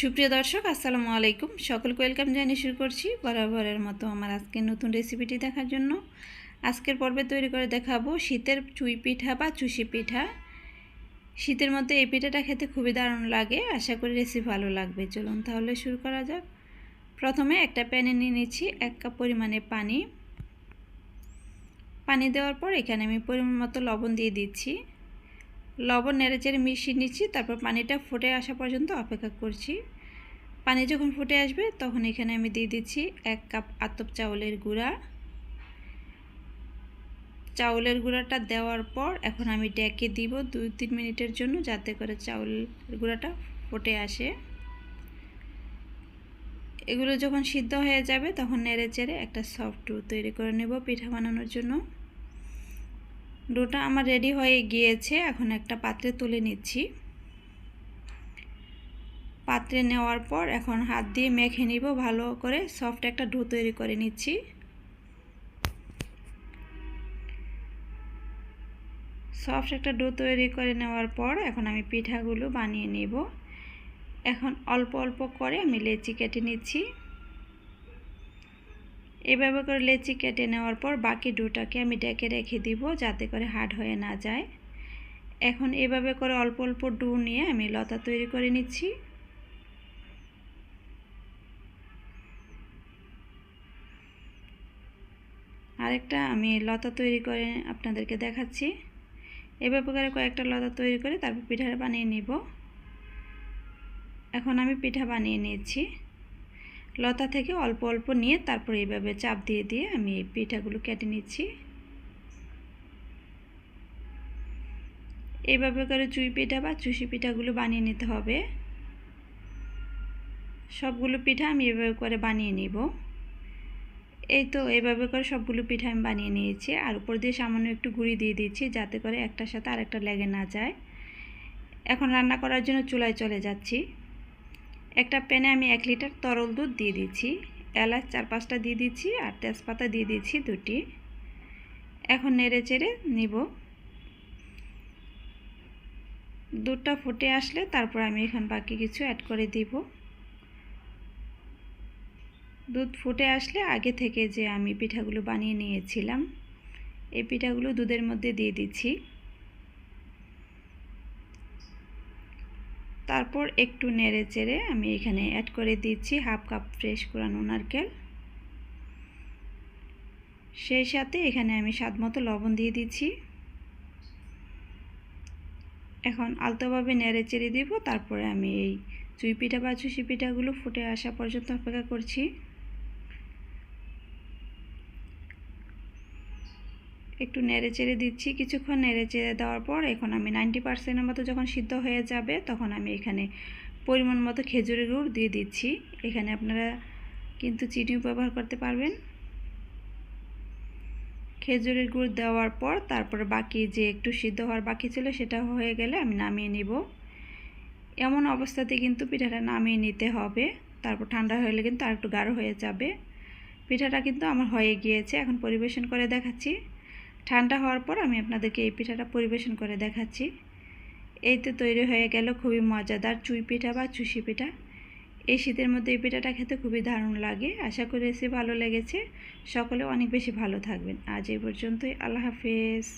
সুপ্রিয় দর্শক, আসসালামু আলাইকুম। সকলকে ওয়েলকাম জানিয়ে শুরু করছি বরাবরের মতো আমার আজকের নতুন রেসিপিটি দেখার জন্য। আজকের পর্বে তৈরি করে দেখাবো শীতের চুই পিঠা বা চুষি পিঠা। শীতের মধ্যে এই পিঠাটা খেতে খুবই দারুণ লাগে, আশা করি রেসিপি ভালো লাগবে। চলুন তাহলে শুরু করা যাক। প্রথমে একটা প্যানে নিয়ে নিচ্ছি এক কাপ পরিমাণে পানি। পানি দেওয়ার পর এখানে আমি পরিমাণ মতো লবণ দিয়ে দিচ্ছি। লবণ নেড়েচেড়ে মিশিয়ে নিচ্ছি, তারপর পানিটা ফুটে আসা পর্যন্ত অপেক্ষা করছি। পানি যখন ফুটে আসবে, তখন এখানে আমি দিয়ে দিচ্ছি এক কাপ আতপ চাউলের গুঁড়া। চাউলের গুঁড়াটা দেওয়ার পর এখন আমি ডেকে দিব দুই তিন মিনিটের জন্য, যাতে করে চাউলের গুঁড়াটা ফুটে আসে। এগুলো যখন সিদ্ধ হয়ে যাবে, তখন নেড়ে চেড়ে একটা সফট ডো তৈরি করে নেব পিঠা বানানোর জন্য। ডোটা আমার রেডি হয়ে গিয়েছে, এখন একটা পাত্রে তুলে নিচ্ছি। পাত্রে নেওয়ার পর এখন হাত দিয়ে মেখে নিব, ভালো করে সফট একটা ডো তৈরি করে নিচ্ছি। সফট একটা ডো তৈরি করে নেওয়ার পর এখন আমি পিঠাগুলো বানিয়ে নেব। এখন অল্প অল্প করে আমি লেচি কেটে নিচ্ছি। এভাবে করে লেচি কেটে নেওয়ার পর বাকি ডোটাকে আমি ডেকে রেখে দিব যাতে করে হার্ড হয়ে না যায়। এখন এভাবে করে অল্প অল্প ডু নিয়ে আমি লতা তৈরি করে নিচ্ছি। আরেকটা আমি লতা তৈরি করে আপনাদেরকে দেখাচ্ছি। এভাবে করে কয়েকটা লতা তৈরি করে তারপর পিঠা বানিয়ে নিব। এখন আমি পিঠা বানিয়ে নিয়েছি। লতা থেকে অল্প অল্প নিয়ে তারপর এইভাবে চাপ দিয়ে দিয়ে আমি এই পিঠাগুলো কেটে নিচ্ছি। এইভাবে করে চুই পিঠা বা চুষি পিঠাগুলো বানিয়ে নিতে হবে। সবগুলো পিঠা আমি এভাবে করে বানিয়ে নিব। এই তো এইভাবে করে সবগুলো পিঠা আমি বানিয়ে নিয়েছি। আর উপর দিয়ে সামান্য একটু গুঁড়ি দিয়ে দিচ্ছি যাতে করে একটার সাথে আরেকটা লেগে না যায়। এখন রান্না করার জন্য চুলায় চলে যাচ্ছি। একটা প্যানে আমি এক লিটার তরল দুধ দিয়ে দিচ্ছি, এলাচ চার পাঁচটা দিয়ে দিচ্ছি আর তেজপাতা দিয়ে দিচ্ছি দুটি। এখন নেড়ে চেড়ে নিব। দুধটা ফুটে আসলে তারপর আমি এখন বাকি কিছু অ্যাড করে দিব। দুধ ফুটে আসলে আগে থেকে যে আমি পিঠাগুলো বানিয়ে নিয়েছিলাম, এই পিঠাগুলো দুধের মধ্যে দিয়ে দিচ্ছি। তারপর একটু নেড়ে চেড়ে আমি এখানে অ্যাড করে দিচ্ছি হাফ কাপ ফ্রেশ কোরানো নারকেল সেই সাথে এখানে আমি স্বাদ মতো লবণ দিয়ে দিচ্ছি। এখন আলতোভাবে নেড়ে চেড়ে দেবো, তারপরে আমি এই চুই পিঠা বা চুষি পিঠাগুলো ফুটে আসা পর্যন্ত অপেক্ষা করছি। একটু নেড়ে চেড়ে দিচ্ছি। কিছুক্ষণ নেড়ে চেড়ে দেওয়ার পর এখন আমি নাইনটি পার্সেন্টের মতো যখন সিদ্ধ হয়ে যাবে তখন আমি এখানে পরিমাণ মতো খেজুরের গুড় দিয়ে দিচ্ছি। এখানে আপনারা কিন্তু চিনিও ব্যবহার করতে পারবেন। খেজুরের গুড় দেওয়ার পর তারপরে বাকি যে একটু সিদ্ধ হওয়ার বাকি ছিল সেটা হয়ে গেলে আমি নামিয়ে নিব। এমন অবস্থাতে কিন্তু পিঠাটা নামিয়ে নিতে হবে। তারপর ঠান্ডা হলে কিন্তু আর একটু গাঢ় হয়ে যাবে। পিঠাটা কিন্তু আমার হয়ে গিয়েছে। এখন পরিবেশন করে দেখাচ্ছি। ঠান্ডা হওয়ার পর আমি আপনাদেরকে এই পিঠাটা পরিবেশন করে দেখাচ্ছি। এই তো তৈরি হয়ে গেল খুবই মজাদার চুই পিঠা বা চুষি পিঠা। এই শীতের মধ্যে এই পিঠাটা খেতে খুবই দারুণ লাগে। আশা করি এসে ভালো লেগেছে। সকলে অনেক বেশি ভালো থাকবেন। আজ এই পর্যন্তই। আল্লাহ হাফেজ।